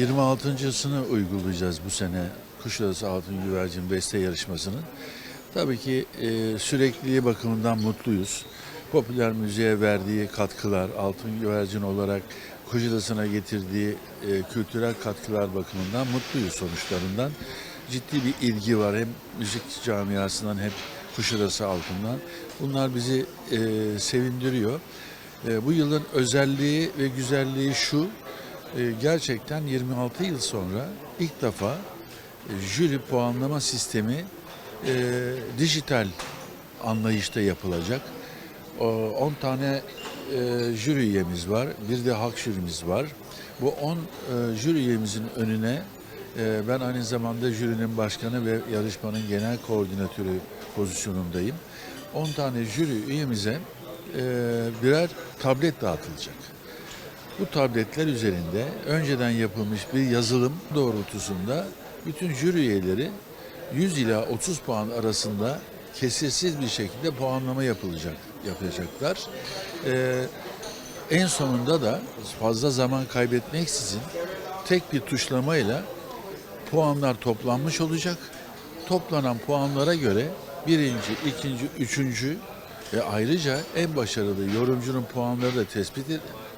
26.sını uygulayacağız bu sene Kuşadası Altın Güvercin Beste Yarışması'nın. Tabii ki e, sürekliliği bakımından mutluyuz. Popüler müziğe verdiği katkılar, Altın Güvercin olarak Kuşadası'na getirdiği e, kültürel katkılar bakımından mutluyuz sonuçlarından. Ciddi bir ilgi var hem müzik camiasından hem Kuşadası halkından. Bunlar bizi e, sevindiriyor. E, bu yılın özelliği ve güzelliği şu, e, gerçekten 26 yıl sonra ilk defa e, jüri puanlama sistemi e, dijital anlayışta yapılacak. O, 10 tane e, jüri üyemiz var, bir de halk jürimiz var. Bu 10 e, jüri üyemizin önüne e, ben aynı zamanda jürinin başkanı ve yarışmanın genel koordinatörü pozisyonundayım. 10 tane jüri üyemize e, birer tablet dağıtılacak. Bu tabletler üzerinde önceden yapılmış bir yazılım doğrultusunda bütün jüri üyeleri 100 ila 30 puan arasında kesirsiz bir şekilde puanlama yapılacak yapacaklar. Ee, en sonunda da fazla zaman kaybetmeksizin tek bir tuşlamayla puanlar toplanmış olacak. Toplanan puanlara göre birinci, ikinci, üçüncü ve ayrıca en başarılı yorumcunun puanları da tespit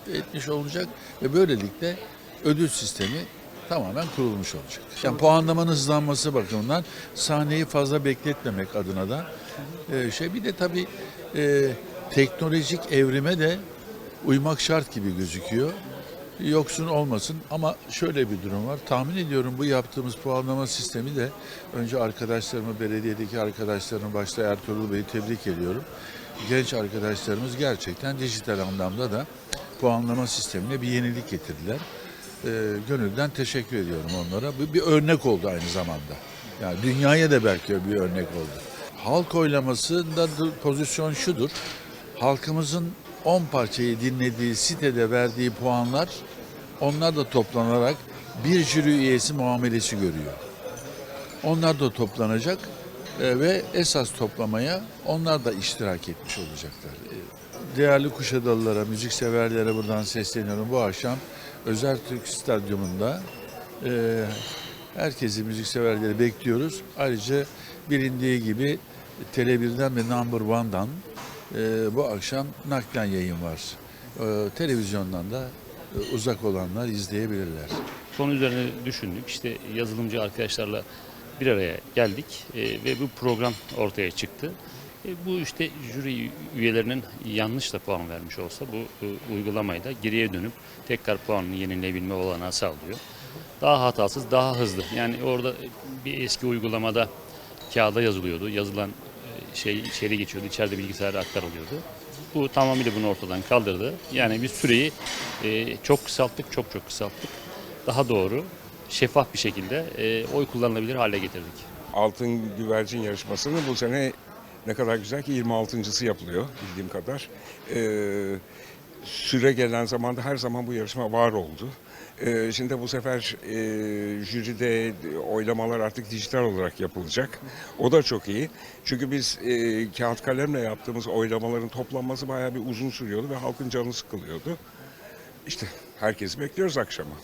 etmiş olacak ve böylelikle ödül sistemi tamamen kurulmuş olacak. Yani puanlamanın hızlanması bakımından sahneyi fazla bekletmemek adına da e, şey bir de tabii e, teknolojik evrime de uymak şart gibi gözüküyor. Yoksun olmasın ama şöyle bir durum var. Tahmin ediyorum bu yaptığımız puanlama sistemi de önce arkadaşlarımı, belediyedeki arkadaşlarımı başta Ertuğrul Bey'i tebrik ediyorum. Genç arkadaşlarımız gerçekten dijital anlamda da puanlama sistemine bir yenilik getirdiler. Ee, gönülden teşekkür ediyorum onlara. Bu bir örnek oldu aynı zamanda. Yani dünyaya da belki bir örnek oldu. Halk oylamasında da pozisyon şudur. Halkımızın 10 parçayı dinlediği sitede verdiği puanlar onlar da toplanarak bir jüri üyesi muamelesi görüyor. Onlar da toplanacak e, ve esas toplamaya onlar da iştirak etmiş olacaklar. Değerli Kuşadalılara, müzikseverlere buradan sesleniyorum. Bu akşam Özel Türk Stadyumunda e, herkesi müzikseverleri bekliyoruz. Ayrıca bilindiği gibi Tele1'den ve Number One'dan e, bu akşam naklen yayın var. E, televizyondan da e, uzak olanlar izleyebilirler. Konu üzerine düşündük. İşte yazılımcı arkadaşlarla bir araya geldik e, ve bu program ortaya çıktı. E, bu işte jüri üyelerinin yanlış da puan vermiş olsa bu uygulamayı da geriye dönüp tekrar puanını yenileyebilme olanağı sağlıyor. Daha hatasız, daha hızlı. Yani orada bir eski uygulamada kağıda yazılıyordu. Yazılan e, şey içeri geçiyordu. içeride bilgisayara aktarılıyordu. Bu tamamıyla bunu ortadan kaldırdı. Yani biz süreyi e, çok kısalttık, çok çok kısalttık. Daha doğru, şeffaf bir şekilde oy kullanılabilir hale getirdik. Altın Güvercin yarışmasını bu sene ne kadar güzel ki 26.sı yapılıyor bildiğim kadar. Ee, süre gelen zamanda her zaman bu yarışma var oldu. Ee, şimdi bu sefer e, jüride oylamalar artık dijital olarak yapılacak. O da çok iyi. Çünkü biz e, kağıt kalemle yaptığımız oylamaların toplanması bayağı bir uzun sürüyordu ve halkın canı sıkılıyordu. İşte herkesi bekliyoruz akşama.